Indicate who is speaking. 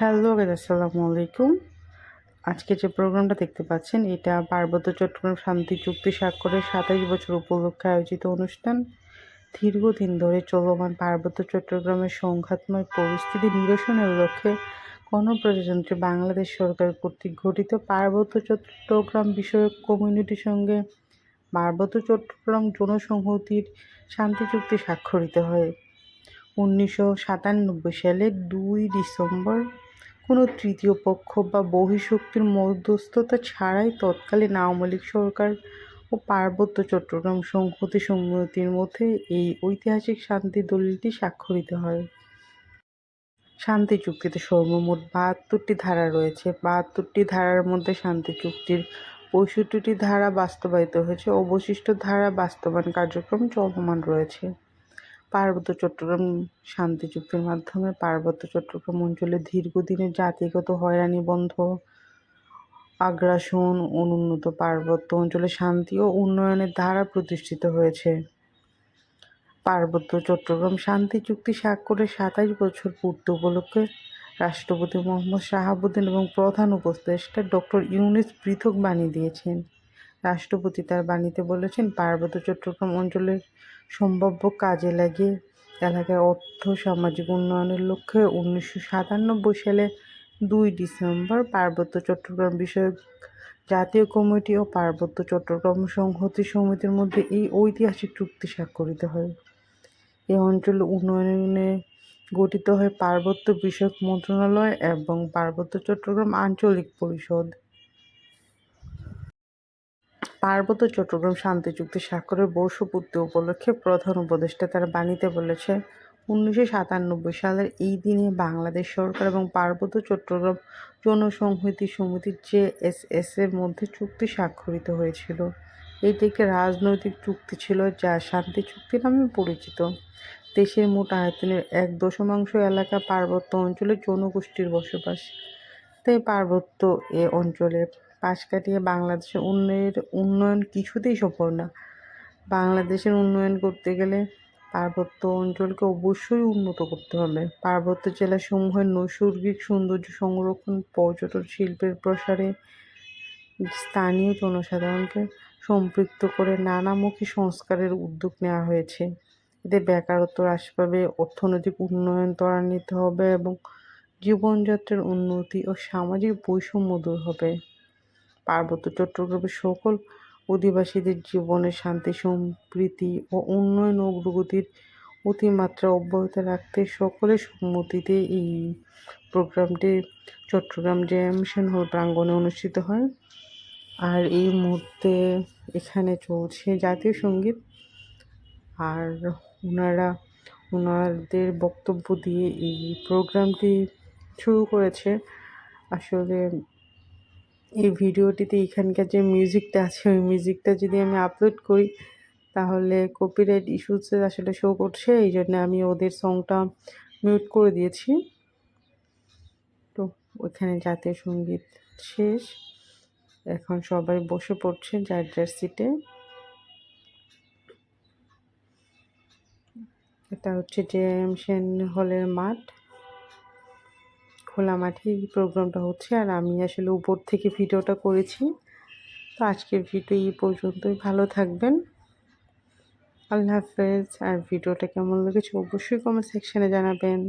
Speaker 1: Hello guys, আসসালামু আলাইকুম। আজকে যে প্রোগ্রামটা দেখতে পাচ্ছেন, এটা পার্বত্য চট্টগ্রাম শান্তি চুক্তি স্বাক্ষরের সাতাশ বছর উপলক্ষে আয়োজিত অনুষ্ঠান। দীর্ঘদিন ধরে চলমান পার্বত্য চট্টগ্রামের সংঘাতময় পরিস্থিতি নিরসনের লক্ষ্যে গণপ্রজাতন্ত্রী বাংলাদেশ সরকার কর্তৃক গঠিত পার্বত্য চট্টগ্রাম বিষয়ক কমিউনিটির সঙ্গে পার্বত্য চট্টগ্রাম জনসংহতির শান্তি চুক্তি স্বাক্ষরিত হয়। উনিশশো সাতানব্বই সালের দুই ডিসেম্বর কোনো তৃতীয় পক্ষ বা বহিঃশক্তির মধ্যস্থতা ছাড়াই তৎকালীন আওয়ামী লীগ সরকার ও পার্বত্য চট্টগ্রাম সংহতি সমিতির মধ্যে এই ঐতিহাসিক শান্তি দলিলটি স্বাক্ষরিত হয়। শান্তি চুক্তিতে সর্বমোট বাহাত্তরটি ধারা রয়েছে। বাহাত্তরটি ধারার মধ্যে শান্তি চুক্তির পঁয়ষট্টিটি ধারা বাস্তবায়িত হয়েছে। অবশিষ্ট ধারা বাস্তবায়ন কার্যক্রম চলমান রয়েছে। পার্বত্য চট্টগ্রাম শান্তি চুক্তির মাধ্যমে পার্বত্য চট্টগ্রাম অঞ্চলে দীর্ঘদিনের জাতিগত হয়রানি, বন্ধ, আগ্রাসন, অনুন্নত পার্বত্য অঞ্চলে শান্তি ও উন্নয়নের ধারা প্রতিষ্ঠিত হয়েছে। পার্বত্য চট্টগ্রাম শান্তি চুক্তি স্বাক্ষরের সাতাশ বছর পূর্তি উপলক্ষে রাষ্ট্রপতি মোহাম্মদ শাহাবুদ্দিন এবং প্রধান উপদেষ্টা ডক্টর ইউনিস পৃথক বাণী দিয়েছেন। রাষ্ট্রপতি তার বাণীতে বলেছেন, পার্বত্য চট্টগ্রাম অঞ্চলের সম্ভাব্য কাজে লাগিয়ে এলাকায় অর্থ সামাজিক উন্নয়নের লক্ষ্যে উনিশশো সাতানব্বই সালে দুই ডিসেম্বর পার্বত্য চট্টগ্রাম বিষয়ক জাতীয় কমিটি ও পার্বত্য চট্টগ্রাম সংহতি সমিতির মধ্যে এই ঐতিহাসিক চুক্তি স্বাক্ষরিত হয়। এই অঞ্চল উন্নয়নে গঠিত হয় পার্বত্য বিষয়ক মন্ত্রণালয় এবং পার্বত্য চট্টগ্রাম আঞ্চলিক পরিষদ। পার্বত্য চট্টগ্রাম শান্তি চুক্তি স্বাক্ষরের বর্ষপূর্তি উপলক্ষে প্রধান উপদেষ্টা তার বাণীতে বলেছে, উনিশশো সাতানব্বই সালের এই দিনে বাংলাদেশ সরকার এবং পার্বত্য চট্টগ্রাম জনসংহতি সমিতি জেএসএস এর মধ্যে চুক্তি স্বাক্ষরিত হয়েছিল। এটি একটি রাজনৈতিক চুক্তি ছিল যা শান্তি চুক্তি নামে পরিচিত। দেশের মোট আয়তনের এক দশমাংশ এলাকা পার্বত্য অঞ্চলে জনগোষ্ঠীর বসবাস। তাই পার্বত্য এ অঞ্চলে পাশ কাটিয়ে বাংলাদেশের উন্নয়নের উন্নয়ন কিছুতেই সফল না। বাংলাদেশের উন্নয়ন করতে গেলে পার্বত্য অঞ্চলকে অবশ্যই উন্নত করতে হবে। পার্বত্য জেলাসমূহের নৈসর্গিক সৌন্দর্য সংরক্ষণ, পর্যটন শিল্পের প্রসারে স্থানীয় জনসাধারণকে সম্পৃক্ত করে নানামুখী সংস্কারের উদ্যোগ নেওয়া হয়েছে। এতে বেকারত্ব হ্রাস পাবে, অর্থনৈতিক উন্নয়ন ত্বরান্বিত হবে এবং জীবনযাত্রার উন্নতি ও সামাজিক বৈষম্য দূর হবে। পার্বত্য চট্টগ্রামের সকল অধিবাসীদের জীবনে শান্তি, সম্প্রীতি ও উন্নয়ন অগ্রগতির অতিমাত্রা অব্যাহত রাখতে সকলের সম্মতিতে এই প্রোগ্রামটি চট্টগ্রাম জ্যামশন হল প্রাঙ্গণে অনুষ্ঠিত হয়। আর এই মুহূর্তে এখানে চলছে জাতীয় সংগীত। আর ওনারা ওনাদের বক্তব্য দিয়ে এই প্রোগ্রামটি শুরু করেছে। আসলে এই ভিডিওটিতে এখানকার যে মিউজিকটা আছে, ওই মিউজিকটা যদি আমি আপলোড করি, তাহলে কপিরাইট ইস্যুসে আসলে শো করছে, এই জন্য আমি ওদের সংটা মিউট করে দিয়েছি। তো ওখানে জাতীয় সংগীত শেষ। এখন সবাই বসে পড়ছে যার যার সিটে এটা হচ্ছে জেএম সেন হলের মাঠ। খোলা মাঠে এই প্রোগ্রামটা হচ্ছে আর আমি আসলে উপর থেকে ভিডিওটা করেছি। তো আজকের ভিডিও এই পর্যন্তই। ভালো থাকবেন। আল্লাহ হাফেজ। আর ভিডিওটা কেমন লেগেছে অবশ্যই কমেন্ট সেকশানে জানাবেন।